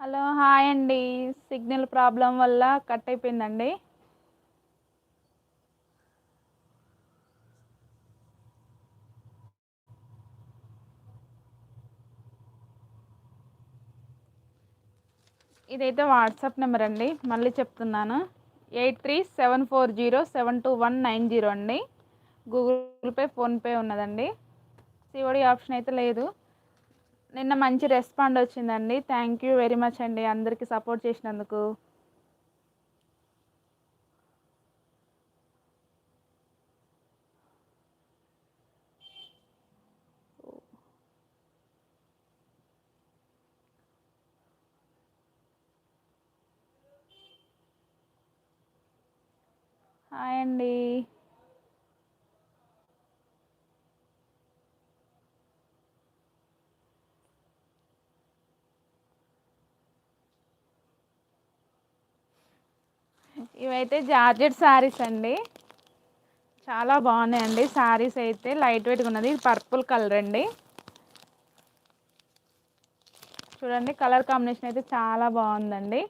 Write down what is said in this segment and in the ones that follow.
Hello hi అండి. Signal problem వల్ల cut అయిపోయిందండి. ఇదైతే వాట్సాప్ నెంబర్ అండి. మళ్ళీ చెప్తున్నాను. Eight three seven four zero seven two one nine zero అండి. గూగుల్ పే ఫోన్పే ఉన్నదండి. సివడి ఆప్షన్ అయితే లేదు. నిన్న మంచి రెస్పాండ్ వచ్చిందండి. థ్యాంక్ యూ వెరీ మచ్ అండి అందరికీ సపోర్ట్ చేసినందుకు. హాయ్ అండి. ఇవైతే జార్జెట్ శారీస్ అండి. చాలా బాగున్నాయండి. శారీస్ అయితే లైట్ వెయిట్గా ఉన్నది. ఇది పర్పుల్ కలర్ అండి. చూడండి కలర్ కాంబినేషన్ అయితే చాలా బాగుందండి.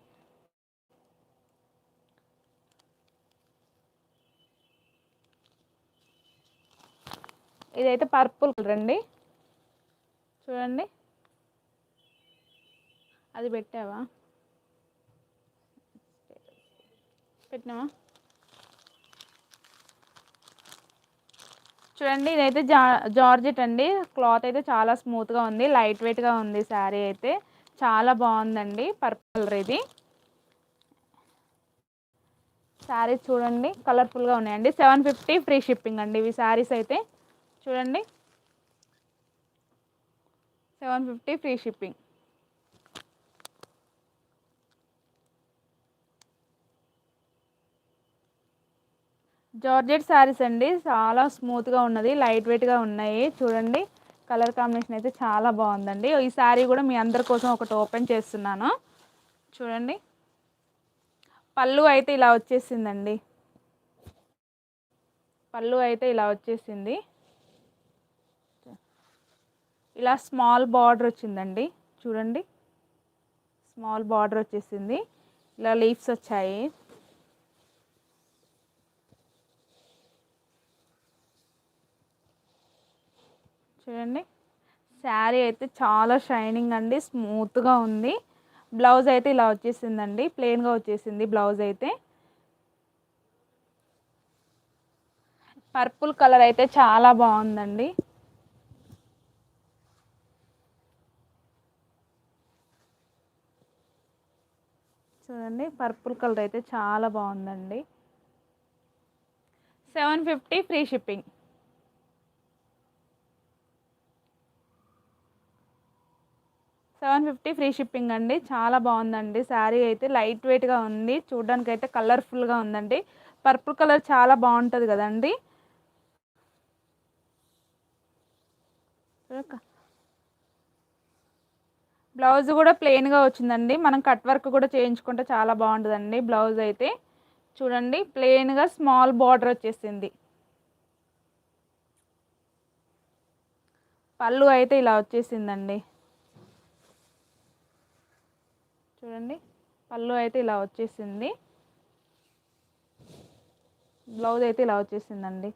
ఇదైతే పర్పుల్ కలర్ అండి. చూడండి. అది పెట్టావా? పెట్టినావా? చూడండి ఇదైతే జా జార్జెట్ అండి. క్లాత్ అయితే చాలా స్మూత్గా ఉంది. లైట్ వెయిట్గా ఉంది శారీ అయితే. చాలా బాగుందండి. పర్పుల్ కలర్ ఇది. శారీస్ చూడండి కలర్ఫుల్గా ఉన్నాయండి. సెవెన్ ఫిఫ్టీ ఫ్రీ షిప్పింగ్ అండి ఇవి శారీస్ అయితే. చూడండి. Seven fifty free shipping. Georgette saris అండి. చాలా స్మూత్గా ఉన్నది లైట్ వెయిట్గా ఉన్నాయి. చూడండి కలర్ కాంబినేషన్ అయితే చాలా బాగుందండి. ఈ శారీ కూడా మీ అందరి కోసం ఒకటి ఓపెన్ చేస్తున్నాను. చూడండి పళ్ళు అయితే ఇలా వచ్చేసిందండి. పళ్ళు అయితే ఇలా వచ్చేసింది. ఇలా స్మాల్ బార్డర్ వచ్చిందండి. చూడండి స్మాల్ బార్డర్ వచ్చేసింది. ఇలా లీవ్స్ వచ్చాయి. చూడండి. శారీ అయితే చాలా షైనింగ్ అండి స్మూత్గా ఉంది. బ్లౌజ్ అయితే ఇలా వచ్చేసిందండి ప్లెయిన్గా వచ్చేసింది బ్లౌజ్ అయితే. పర్పుల్ కలర్ అయితే చాలా బాగుందండి. చూడండి పర్పుల్ కలర్ అయితే చాలా బాగుందండి. Seven fifty free shipping. Seven fifty free shipping అండి. చాలా బాగుందండి. శారీ అయితే లైట్ వెయిట్గా ఉంది. చూడడానికి అయితే కలర్ఫుల్గా ఉందండి. పర్పుల్ కలర్ చాలా బాగుంటుంది కదండి. బ్లౌజ్ కూడా ప్లెయిన్గా వచ్చిందండి. మనం కట్ వర్క్ కూడా చేయించుకుంటే చాలా బాగుంటుందండి బ్లౌజ్ అయితే. చూడండి ప్లెయిన్గా స్మాల్ బార్డర్ వచ్చేసింది. పళ్ళు అయితే ఇలా వచ్చేసిందండి. చూడండి. పళ్ళు అయితే ఇలా వచ్చేసింది. బ్లౌజ్ అయితే ఇలా వచ్చేసిందండి.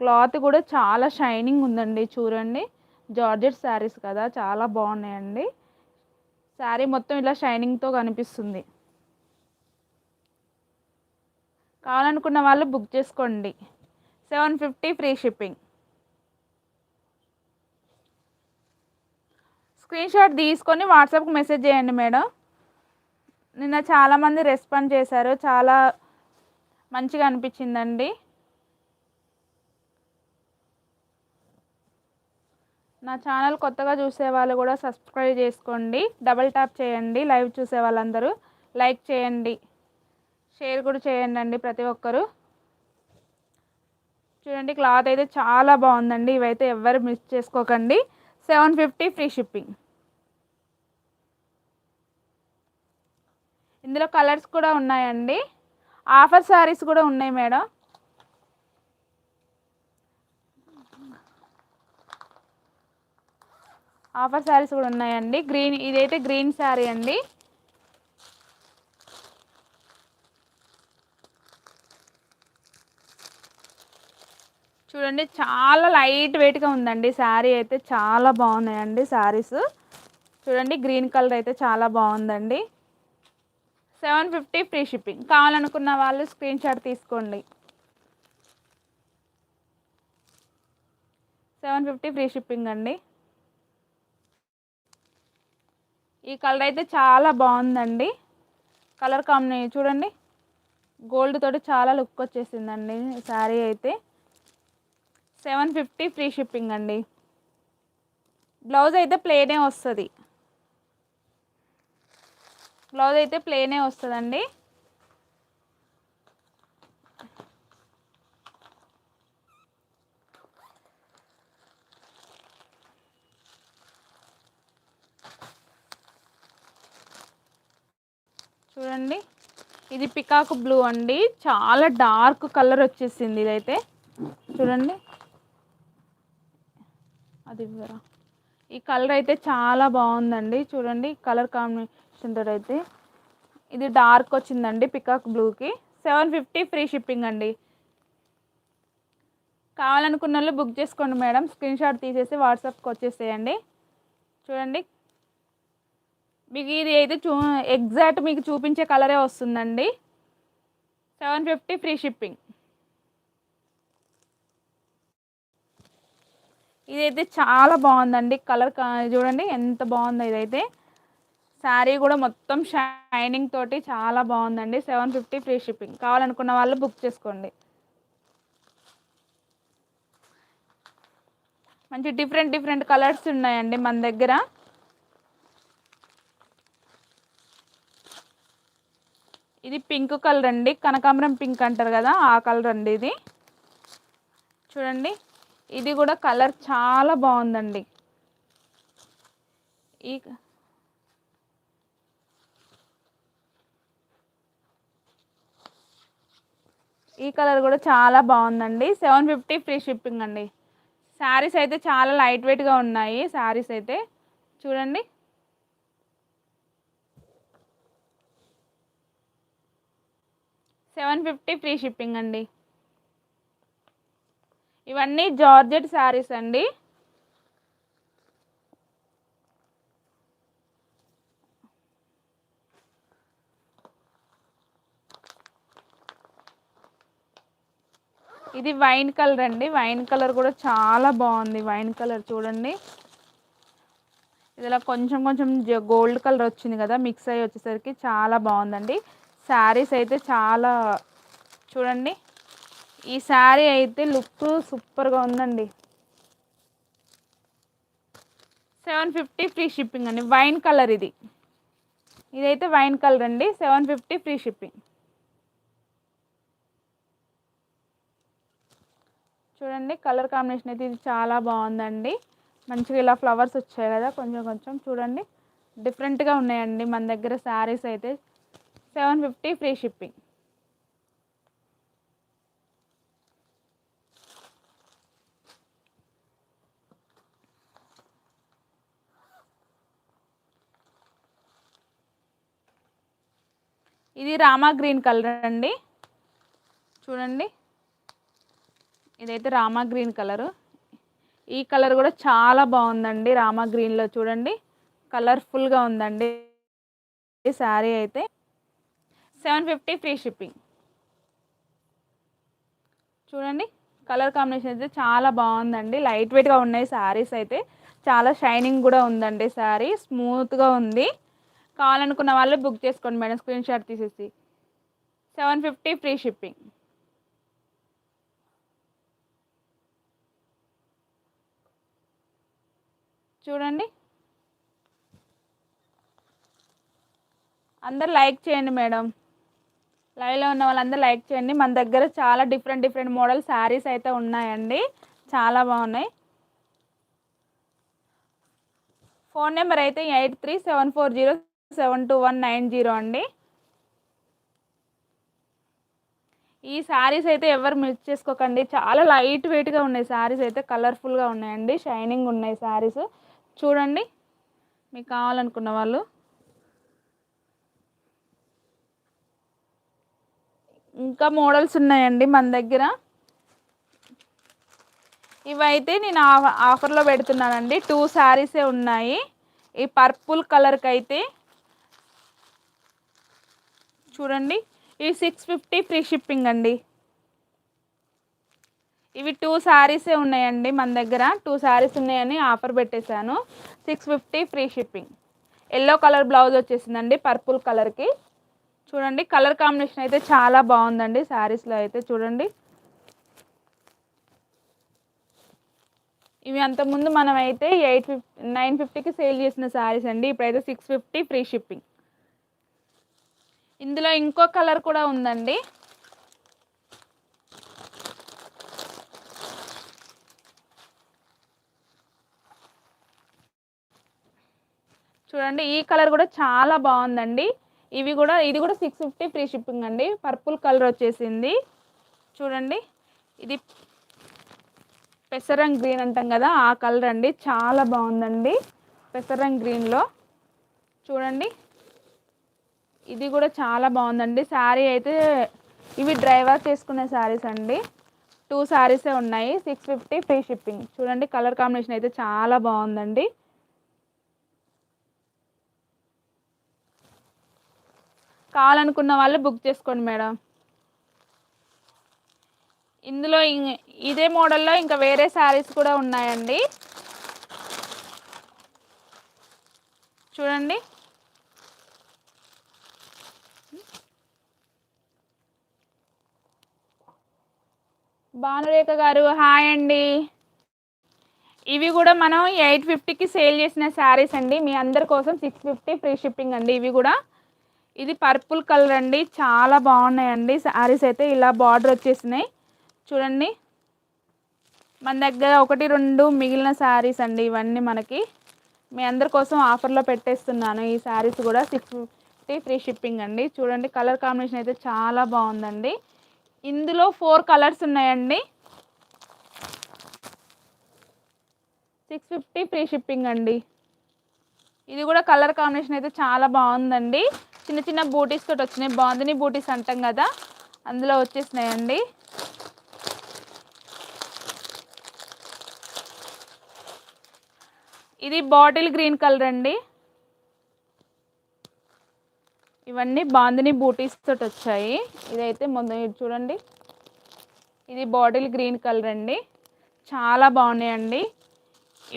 క్లాత్ కూడా చాలా షైనింగ్ ఉందండి చూడండి. జార్జెట్ శారీస్ కదా చాలా బాగున్నాయండి. శారీ మొత్తం ఇలా షైనింగ్తో కనిపిస్తుంది. కావాలనుకున్న వాళ్ళు బుక్ చేసుకోండి. Seven fifty free shipping. Screen shot తీసుకొని వాట్సాప్కి మెసేజ్ చేయండి మేడం. నిన్న చాలామంది రెస్పాండ్ చేశారు. చాలా మంచిగా అనిపించిందండి. నా ఛానల్ కొత్తగా చూసే వాళ్ళు కూడా సబ్స్క్రైబ్ చేసుకోండి. డబల్ ట్యాప్ చేయండి. లైవ్ చూసే వాళ్ళందరూ లైక్ చేయండి. షేర్ కూడా చేయండి అండి ప్రతి ఒక్కరు. చూడండి క్లాత్ అయితే చాలా బాగుందండి. ఇవైతే ఎవరు మిస్ చేసుకోకండి. సెవెన్ ఫిఫ్టీ ఫ్రీ షిప్పింగ్ ఇందులో కలర్స్ కూడా ఉన్నాయండి. ఆఫర్ శారీస్ కూడా ఉన్నాయి మేడం. ఆఫర్ శారీస్ కూడా ఉన్నాయండి. గ్రీన్ ఇదైతే గ్రీన్ శారీ అండి. చూడండి చాలా లైట్ వెయిట్గా ఉందండి. శారీ అయితే చాలా బాగున్నాయండి శారీస్ చూడండి గ్రీన్ కలర్ అయితే చాలా బాగుందండి. Seven fifty free shipping. కావాలనుకున్న వాళ్ళు స్క్రీన్ షాట్ తీసుకోండి. సెవెన్ ఫిఫ్టీ ఫ్రీ షిప్పింగ్ అండి. ఈ కలర్ అయితే చాలా బాగుందండి. కలర్ కాంబినేషన్ చూడండి. గోల్డ్ తోటి చాలా లుక్ వచ్చేసిందండి శారీ అయితే. సెవెన్ ఫిఫ్టీ ఫ్రీ షిప్పింగ్ అండి. బ్లౌజ్ అయితే ప్లేనే వస్తుంది. బ్లౌజ్ అయితే ప్లేనే వస్తుందండి. చూడండి. ఇది పికాక్ బ్లూ అండి. చాలా డార్క్ కలర్ వచ్చేసింది ఇదైతే. చూడండి. అది ఈ కలర్ అయితే చాలా బాగుందండి. చూడండి కలర్ కాంబినేషన్ తోటి అయితే ఇది డార్క్ వచ్చిందండి పికాక్ బ్లూకి. సెవెన్ ఫిఫ్టీ ఫ్రీ షిప్పింగ్ అండి. కావాలనుకున్న వాళ్ళు బుక్ చేసుకోండి మేడం. స్క్రీన్ షాట్ తీసేసి వాట్సాప్కి వచ్చేసేయండి. చూడండి. మీకు ఇది అయితే చూ ఎగ్జాక్ట్ మీకు చూపించే కలరే వస్తుందండి. Seven fifty free shipping. ఇదైతే చాలా బాగుందండి. కలర్ చూడండి ఎంత బాగుందో ఇదైతే. శారీ కూడా మొత్తం షైనింగ్ తోటి చాలా బాగుందండి. Seven fifty free shipping. కావాలనుకున్న వాళ్ళు బుక్ చేసుకోండి. మంచి డిఫరెంట్ డిఫరెంట్ కలర్స్ ఉన్నాయండి మన దగ్గర. ఇది పింక్ కలర్ అండి. కనకాంబరం పింక్ అంటారు కదా ఆ కలర్ అండి ఇది. చూడండి ఇది కూడా కలర్ చాలా బాగుందండి. ఈ ఈ కలర్ కూడా చాలా బాగుందండి. సెవెన్ ఫిఫ్టీ ఫ్రీ షిప్పింగ్ అండి. శారీస్ అయితే చాలా లైట్ వెయిట్గా ఉన్నాయి. శారీస్ అయితే చూడండి. సెవెన్ ఫిఫ్టీ ఫ్రీ షిప్పింగ్ అండి. ఇవన్నీ జార్జెట్ శారీస్ అండి. ఇది వైన్ కలర్ అండి. వైన్ కలర్ కూడా చాలా బాగుంది. వైన్ కలర్ చూడండి. ఇదిలా కొంచెం కొంచెం గోల్డ్ కలర్ వచ్చింది కదా మిక్స్ అయ్యి వచ్చేసరికి చాలా బాగుందండి. శారీస్ అయితే చాలా చూడండి. ఈ శారీ అయితే లుక్ సూపర్గా ఉందండి. సెవెన్ ఫిఫ్టీ ఫ్రీ షిప్పింగ్ అండి. వైన్ కలర్ ఇది. ఇదైతే వైన్ కలర్ అండి. Seven fifty free shipping. చూడండి కలర్ కాంబినేషన్ అయితే ఇది చాలా బాగుందండి. మంచిగా ఇలా ఫ్లవర్స్ వచ్చాయి కదా కొంచెం కొంచెం చూడండి. డిఫరెంట్గా ఉన్నాయండి మన దగ్గర శారీస్ అయితే. సెవెన్ ఫిఫ్టీ ఫ్రీ షిప్పింగ్ ఇది రామా గ్రీన్ కలర్ అండి. చూడండి. ఇదైతే రామా గ్రీన్ కలరు. ఈ కలర్ కూడా చాలా బాగుందండి రామా గ్రీన్లో చూడండి. కలర్ఫుల్గా ఉందండి. ఈ శారీ అయితే సెవెన్ ఫిఫ్టీ ఫ్రీ షిప్పింగ్. చూడండి కలర్ కాంబినేషన్ అయితే చాలా బాగుందండి. లైట్ వెయిట్గా ఉన్నాయి శారీస్ అయితే. చాలా షైనింగ్ కూడా ఉందండి శారీ. స్మూత్గా ఉంది. కావాలనుకున్న వాళ్ళు బుక్ చేసుకోండి మేడం స్క్రీన్ షాట్ తీసేసి. Seven fifty free shipping. చూడండి. అందరు లైక్ చేయండి మేడం. లైవ్లో ఉన్న వాళ్ళందరూ లైక్ చేయండి. మన దగ్గర చాలా డిఫరెంట్ డిఫరెంట్ మోడల్ శారీస్ అయితే ఉన్నాయండి. చాలా బాగున్నాయి. ఫోన్ నెంబర్ అయితే eight three seven four zero seven two one nine zero అండి. ఈ శారీస్ అయితే ఎవరు మిస్ చేసుకోకండి. చాలా లైట్ వెయిట్గా ఉన్నాయి. శారీస్ అయితే కలర్ఫుల్గా ఉన్నాయండి. షైనింగ్ ఉన్నాయి శారీస్. చూడండి. మీకు కావాలనుకున్న వాళ్ళు. ఇంకా మోడల్స్ ఉన్నాయండి మన దగ్గర. ఇవైతే నేను ఆ- ఆఫర్లో పెడుతున్నానండి. టూ శారీసే ఉన్నాయి. ఈ పర్పుల్ కలర్కి అయితే చూడండి. ఈ సిక్స్ ఫిఫ్టీ ఫ్రీ షిప్పింగ్ అండి. ఇవి టూ శారీసే ఉన్నాయండి మన దగ్గర. టూ శారీస్ ఉన్నాయని ఆఫర్ పెట్టేశాను. Six fifty free shipping yellow colour blouse వచ్చేసిందండి పర్పుల్ కలర్కి చూడండి కలర్ కాంబినేషన్ అయితే చాలా బాగుందండి శారీస్లో అయితే చూడండి. ఇవి అంతకుముందు మనం అయితే ఎయిట్ ఫిఫ్టీ నైన్ ఫిఫ్టీకి సేల్ చేసిన శారీస్ అండి. ఇప్పుడైతే సిక్స్ ఫిఫ్టీ ఫ్రీ షిప్పింగ్ ఇందులో ఇంకో కలర్ కూడా ఉందండి. చూడండి ఈ కలర్ కూడా చాలా బాగుందండి. ఇవి కూడా ఇది కూడా సిక్స్ ఫిఫ్టీ ఫ్రీ షిప్పింగ్ అండి. పర్పుల్ కలర్ వచ్చేసింది. చూడండి ఇది పెసరంగ్ గ్రీన్ అంటాం కదా ఆ కలర్ అండి. చాలా బాగుందండి పెసరంగ్ గ్రీన్లో చూడండి ఇది కూడా చాలా బాగుందండి. శారీ అయితే ఇవి డ్రైవర్ చేసుకునే శారీస్ అండి. టూ శారీసే ఉన్నాయి. సిక్స్ ఫిఫ్టీ ఫ్రీ షిప్పింగ్ చూడండి కలర్ కాంబినేషన్ అయితే చాలా బాగుందండి. కావాలనుకున్న వాళ్ళు బుక్ చేసుకోండి మేడం. ఇందులో ఇదే మోడల్లో ఇంకా వేరే శారీస్ కూడా ఉన్నాయండి. చూడండి. భానురేఖ గారు హాయ్ అండి. ఇవి కూడా మనం ఎయిట్ ఫిఫ్టీకి సేల్ చేసిన శారీస్ అండి. మీ అందరి కోసం సిక్స్ ఫిఫ్టీ ఫ్రీ షిప్పింగ్ అండి ఇవి కూడా. ఇది పర్పుల్ కలర్ అండి. చాలా బాగున్నాయండి. శారీస్ అయితే ఇలా బార్డర్ వచ్చేసినాయి. చూడండి. మన దగ్గర ఒకటి రెండు మిగిలిన శారీస్ అండి ఇవన్నీ మనకి. మీ అందరి కోసం ఆఫర్లో పెట్టేస్తున్నాను. ఈ శారీస్ కూడా సిక్స్ ఫిఫ్టీ ఫ్రీ షిప్పింగ్ అండి. చూడండి కలర్ కాంబినేషన్ అయితే చాలా బాగుందండి. ఇందులో ఫోర్ కలర్స్ ఉన్నాయండి. సిక్స్ ఫిఫ్టీ ఫ్రీ షిప్పింగ్ అండి. ఇది కూడా కలర్ కాంబినేషన్ అయితే చాలా బాగుందండి. చిన్న చిన్న బూటీస్ తోటి వచ్చినాయి. బాందిని బూటీస్ అంటాం కదా. అందులో వచ్చేసినాయండి. ఇది బాటిల్ గ్రీన్ కలర్ అండి. ఇవన్నీ బాందిని బూటీస్ తోటి వచ్చాయి. ఇదైతే ముందు చూడండి. ఇది బాటిల్ గ్రీన్ కలర్ అండి. చాలా బాగున్నాయండి.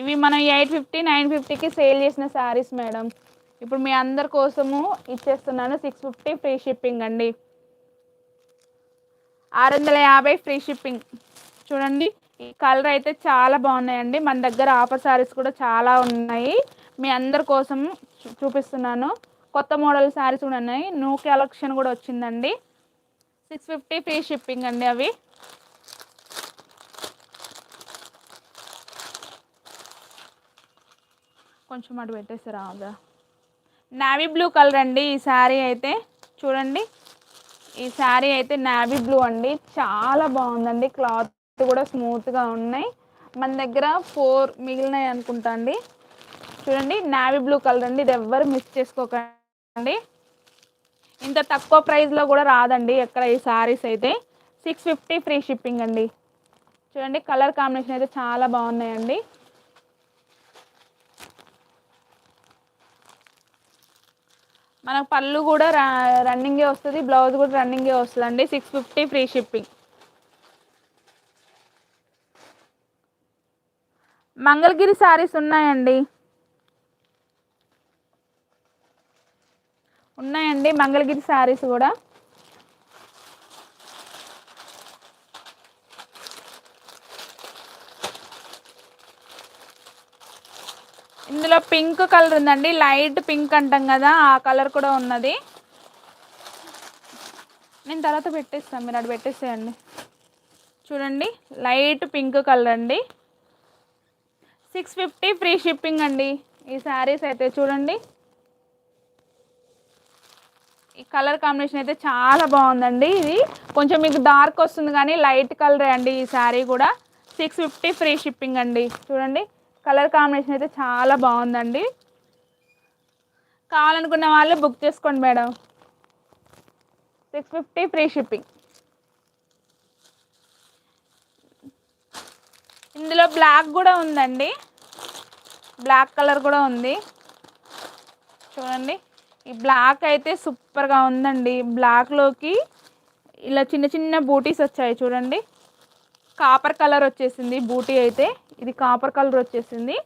ఇవి మనం ఎయిట్ ఫిఫ్టీ నైన్ ఫిఫ్టీకి సేల్ చేసిన శారీస్ మేడం ఇప్పుడు మీ అందరి కోసము ఇచ్చేస్తున్నాను సిక్స్ ఫిఫ్టీ ఫ్రీ షిప్పింగ్ అండి. ఆరు వందల యాభై ఫ్రీ షిప్పింగ్. చూడండి ఈ కలర్ అయితే చాలా బాగున్నాయండి. మన దగ్గర ఆఫర్ శారీస్ కూడా చాలా ఉన్నాయి. మీ అందరి కోసం చూ- చూపిస్తున్నాను. కొత్త మోడల్ శారీస్ కూడా ఉన్నాయి. న్యూ కలెక్షన్ కూడా వచ్చిందండి. సిక్స్ ఫిఫ్టీ ఫ్రీ షిప్పింగ్ అండి అవి. కొంచెం అటు పెట్టేసి రాదా నావీ బ్లూ కలర్ అండి ఈ శారీ అయితే. చూడండి. ఈ శారీ అయితే నావీ బ్లూ అండి. చాలా బాగుందండి. క్లాత్ కూడా స్మూత్గా ఉన్నాయి. మన దగ్గర ఫోర్ మిగిలినాయి అనుకుంటా అండి. చూడండి నావీ బ్లూ కలర్ అండి. ఇది ఎవ్వరు మిస్ చేసుకోకండి. ఇంత తక్కువ ప్రైస్లో కూడా రాదండి ఎక్కడ ఈ శారీస్ అయితే. సిక్స్ ఫిఫ్టీ ఫ్రీ షిప్పింగ్ అండి. చూడండి కలర్ కాంబినేషన్ అయితే చాలా బాగున్నాయండి. మనకు పళ్ళు కూడా రన్నింగే వస్తుంది బ్లౌజ్ కూడా రన్నింగే వస్తుంది అండి six fifty free shipping Mangalagiri saris ఉన్నాయండి. ఉన్నాయండి మంగళగిరి శారీస్ కూడా. ఇందులో పింక్ కలర్ ఉందండి. లైట్ పింక్ అంటాం కదా ఆ కలర్ కూడా ఉన్నది. నేను తర్వాత పెట్టేస్తాను మీరు అటు పెట్టేసేయండి. చూడండి లైట్ పింక్ కలర్ అండి. సిక్స్ ఫిఫ్టీ ఫ్రీ షిప్పింగ్ అండి. ఈ శారీస్ అయితే చూడండి. ఈ కలర్ కాంబినేషన్ అయితే చాలా బాగుందండి ఇది. కొంచెం మీకు డార్క్ వస్తుంది కానీ లైట్ కలరే అండి ఈ శారీ కూడా. సిక్స్ ఫిఫ్టీ ఫ్రీ షిప్పింగ్ అండి. చూడండి కలర్ కాంబినేషన్ అయితే చాలా బాగుందండి. కావాలనుకున్న వాళ్ళు బుక్ చేసుకోండి madam. Six fifty free shipping ఇందులో బ్లాక్ కూడా ఉందండి. బ్లాక్ కలర్ కూడా ఉంది. చూడండి. ఈ బ్లాక్ అయితే సూపర్గా ఉందండి. బ్లాక్లోకి ఇలా చిన్న చిన్న బూటీస్ వచ్చాయి చూడండి. కాపర్ కలర్ వచ్చేసింది బూటీ అయితే. ఇది కాపర్ కలర్ వచ్చేసింది.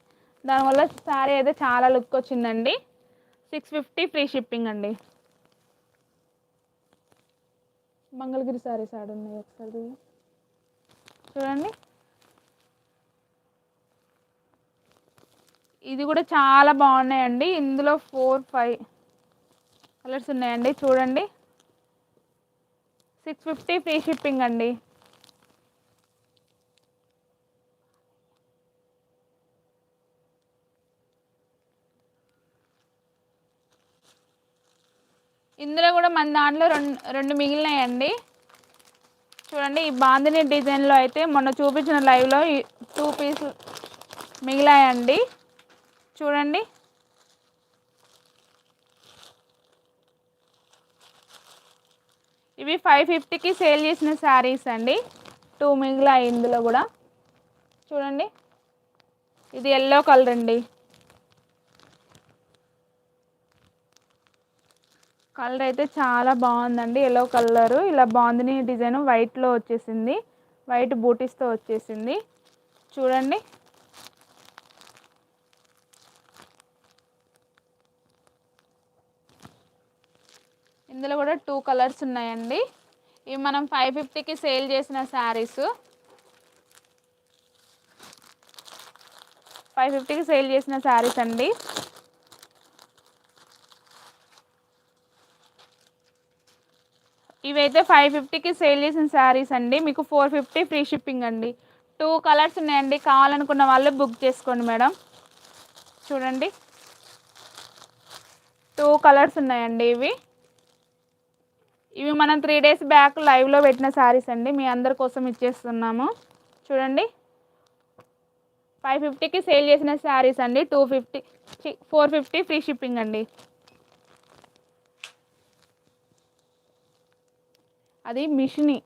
దానివల్ల శారీ అయితే చాలా లుక్ వచ్చిందండి. సిక్స్ ఫిఫ్టీ ఫ్రీ షిప్పింగ్ అండి. మంగళగిరి శారీస్ ఆడ ఉన్నాయి ఒకసారి చూడండి. ఇది కూడా చాలా బాగున్నాయండి. ఇందులో ఫోర్ ఫైవ్ కలర్స్ ఉన్నాయండి. చూడండి. సిక్స్ ఫిఫ్టీ ఫ్రీ షిప్పింగ్ అండి. ఇందులో కూడా మన దాంట్లో రెండు రెండు మిగిలినాయండి. చూడండి ఈ బాందిని డిజైన్లో అయితే మొన్న చూపించిన లైవ్లో ఈ టూ పీస్ మిగిలాయండి. చూడండి. ఇవి ఫైవ్ ఫిఫ్టీకి సేల్ చేసిన శారీస్ అండి. టూ మిగిలాయి ఇందులో కూడా. చూడండి. ఇది ఎల్లో కలర్ అండి. కలర్ అయితే చాలా బాగుందండి. ఎల్లో కలరు ఇలా బాగుంది. డిజైన్ వైట్లో వచ్చేసింది. వైట్ బూటీస్తో వచ్చేసింది. చూడండి. ఇందులో కూడా టూ కలర్స్ ఉన్నాయండి. ఇవి మనం ఫైవ్ ఫిఫ్టీకి సేల్ చేసిన శారీస్ ఫైవ్ ఫిఫ్టీకి సేల్ చేసిన శారీస్ అండి. ఇవైతే ఫైవ్ ఫిఫ్టీకి సేల్ చేసిన శారీస్ అండి. మీకు ఫోర్ ఫిఫ్టీ ఫ్రీ షిప్పింగ్ అండి. టూ కలర్స్ ఉన్నాయండి. కావాలనుకున్న వాళ్ళు బుక్ చేసుకోండి మేడం. చూడండి. టూ కలర్స్ ఉన్నాయండి ఇవి. ఇవి మనం త్రీ డేస్ బ్యాక్ లైవ్లో పెట్టిన శారీస్ అండి. మీ అందరి కోసం ఇచ్చేస్తున్నాము. చూడండి. ఫైవ్ ఫిఫ్టీకి సేల్ చేసిన శారీస్ అండి. Two fifty four fifty free shipping అండి. అది మిషిని.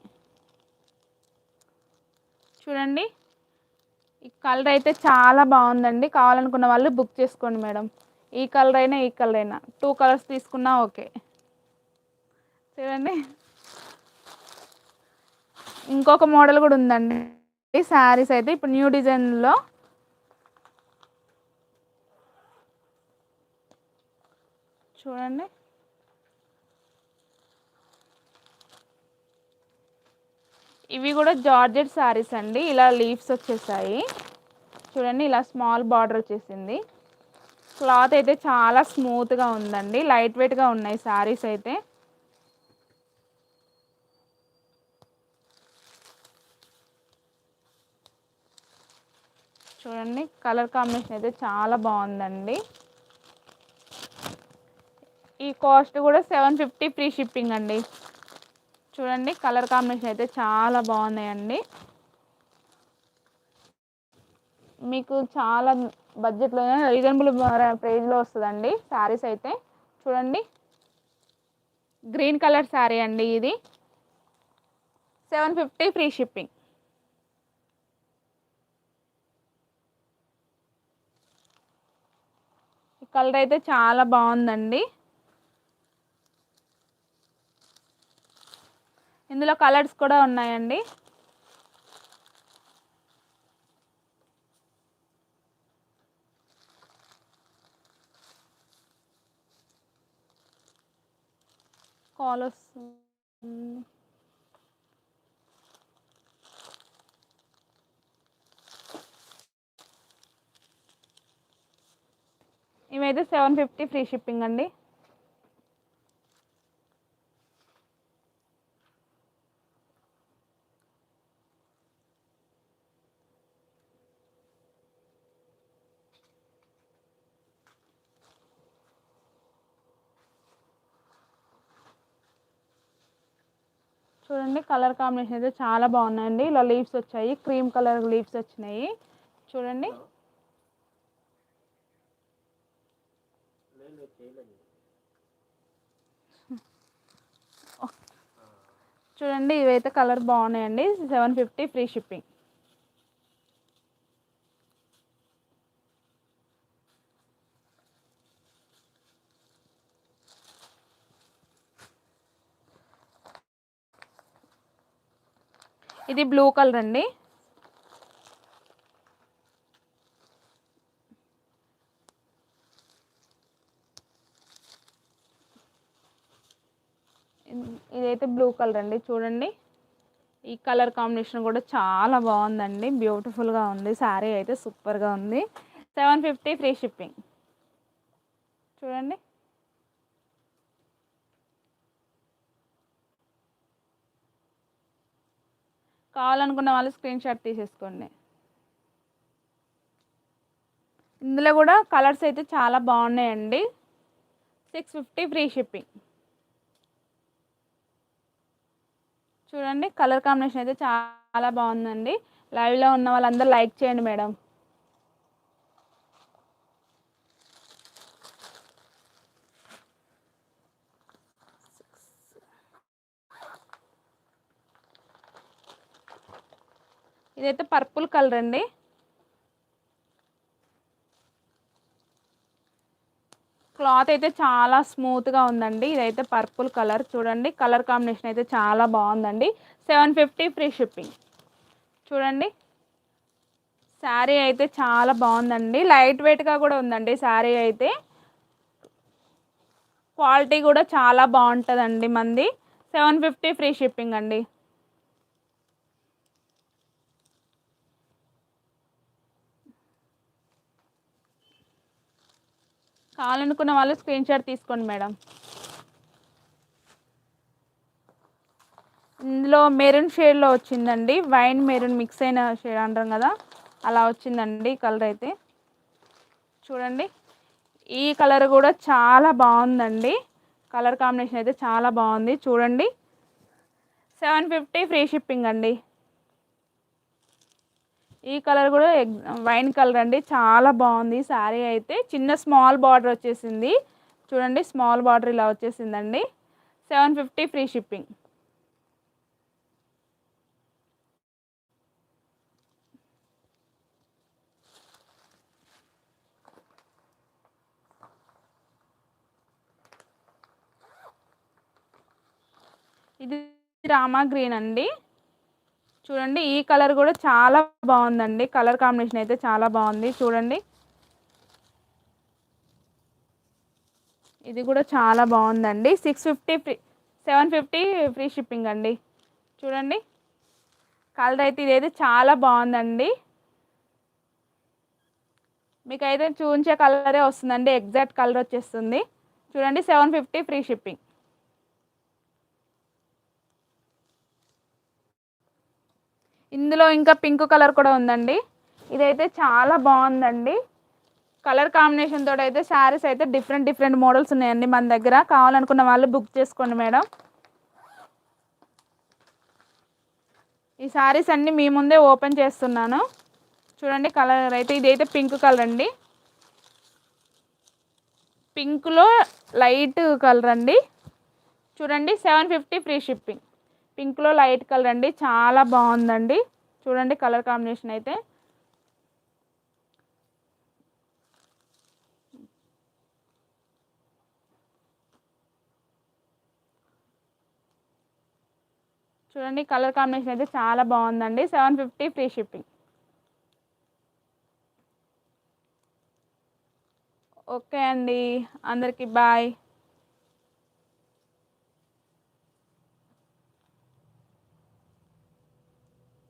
చూడండి. ఈ కలర్ అయితే చాలా బాగుందండి. కావాలనుకున్న వాళ్ళు బుక్ చేసుకోండి మేడం. ఈ కలర్ అయినా ఈ కలర్ అయినా. టూ కలర్స్ తీసుకున్నా ఓకే. చూడండి. ఇంకొక మోడల్ కూడా ఉందండి. శారీస్ అయితే ఇప్పుడు న్యూ డిజైన్లో. చూడండి. ఇవి కూడా జార్జెట్ శారీస్ అండి. ఇలా లీవ్స్ వచ్చేసాయి. చూడండి ఇలా స్మాల్ బార్డర్ వచ్చేసింది. క్లాత్ అయితే చాలా స్మూత్గా ఉందండి. లైట్ వెయిట్గా ఉన్నాయి శారీస్ అయితే. చూడండి కలర్ కాంబినేషన్ అయితే చాలా బాగుందండి. ఈ కాస్ట్ కూడా సెవెన్ ఫిఫ్టీ ఫ్రీ షిప్పింగ్ అండి. చూడండి కలర్ కాంబినేషన్ అయితే చాలా బాగున్నాయండి. మీకు చాలా బడ్జెట్లో రీజనబుల్ ప్రైజ్లో వస్తుందండి శారీస్ అయితే. చూడండి. గ్రీన్ కలర్ శారీ అండి ఇది. Seven fifty free shipping. ఈ కలర్ అయితే చాలా బాగుందండి. ఇందులో కలర్స్ కూడా ఉన్నాయండి. కాల్ వస్తుంది ఇవైతే సెవెన్ ఫిఫ్టీ ఫ్రీ షిప్పింగ్ అండి. చూడండి కలర్ కాంబినేషన్ అయితే చాలా బాగున్నాయండి. ఇలా లీవ్స్ వచ్చాయి. క్రీమ్ కలర్ లీవ్స్ వచ్చినాయి. చూడండి. చూడండి ఇవైతే కలర్ బాగున్నాయండి. Seven fifty free shipping. ఇది బ్లూ కలర్ అండి. ఇదైతే బ్లూ కలర్ అండి. చూడండి. ఈ కలర్ కాంబినేషన్ కూడా చాలా బాగుందండి. బ్యూటిఫుల్గా ఉంది. శారీ అయితే సూపర్గా ఉంది. Seven fifty free shipping. చూడండి. కావాలనుకున్న వాళ్ళు స్క్రీన్ షాట్ తీసేసుకోండి. ఇందులో కూడా కలర్స్ అయితే చాలా బాగున్నాయండి. సిక్స్ ఫిఫ్టీ ఫ్రీ షిప్పింగ్ చూడండి కలర్ కాంబినేషన్ అయితే చాలా బాగుందండి. లైవ్లో ఉన్న వాళ్ళందరూ లైక్ చేయండి మేడం. ఇదైతే పర్పుల్ కలర్ అండి. క్లాత్ అయితే చాలా స్మూత్గా ఉందండి. ఇదైతే పర్పుల్ కలర్ చూడండి. కలర్ కాంబినేషన్ అయితే చాలా బాగుందండి. సెవెన్ ఫిఫ్టీ ఫ్రీ షిప్పింగ్ చూడండి. శారీ అయితే చాలా బాగుందండి. లైట్ వెయిట్గా కూడా ఉందండి శారీ అయితే. క్వాలిటీ కూడా చాలా బాగుంటుందండి మంది. సెవెన్ ఫిఫ్టీ ఫ్రీ షిప్పింగ్ అండి. కావాలనుకున్న వాళ్ళు స్క్రీన్ షాట్ తీసుకోండి మేడం. ఇందులో మెరూన్ షేడ్లో వచ్చిందండి. వైన్ మెరూన్ మిక్స్ అయిన షేడ్ అంటాం కదా అలా వచ్చిందండి కలర్ అయితే. చూడండి ఈ కలర్ కూడా చాలా బాగుందండి. కలర్ కాంబినేషన్ అయితే చాలా బాగుంది. చూడండి సెవెన్ ఫిఫ్టీ ఫ్రీ షిప్పింగ్ అండి. ఈ కలర్ కూడా ఎగ్- వైన్ కలర్ అండి. చాలా బాగుంది. శారీ అయితే చిన్న స్మాల్ బార్డర్ వచ్చేసింది. చూడండి స్మాల్ బార్డర్ ఇలా వచ్చేసిందండి. Seven fifty free shipping. ఇది రామా గ్రీన్ అండి. చూడండి ఈ కలర్ కూడా చాలా బాగుందండి. కలర్ కాంబినేషన్ అయితే చాలా బాగుంది. చూడండి. ఇది కూడా చాలా బాగుందండి. Six fifty free seven fifty free shipping అండి. చూడండి. కలర్ అయితే ఇదైతే చాలా బాగుందండి. మీకు అయితే చూపించే కలరే వస్తుందండి. ఎగ్జాక్ట్ కలర్ వచ్చేస్తుంది. చూడండి సెవెన్ ఫిఫ్టీ ఫ్రీ షిప్పింగ్. ఇందులో ఇంకా పింక్ కలర్ కూడా ఉందండి. ఇదైతే చాలా బాగుందండి. కలర్ కాంబినేషన్ తోటి అయితే శారీస్ అయితే డిఫరెంట్ డిఫరెంట్ మోడల్స్ ఉన్నాయండి మన దగ్గర. కావాలనుకున్న వాళ్ళు బుక్ చేసుకోండి మేడం. ఈ శారీస్ అన్నీ మీ ముందే ఓపెన్ చేస్తున్నాను. చూడండి కలర్ అయితే ఇదైతే పింక్ కలర్ అండి. పింక్లో లైట్ కలర్ అండి. చూడండి సెవెన్ ఫిఫ్టీ ఫ్రీ షిప్పింగ్. పింక్లో లైట్ కలర్ అండి. చాలా బాగుందండి. చూడండి కలర్ కాంబినేషన్ అయితే. చూడండి కలర్ కాంబినేషన్ అయితే చాలా బాగుందండి. Seven fifty free shipping okay అండి. అందరికీ బాయ్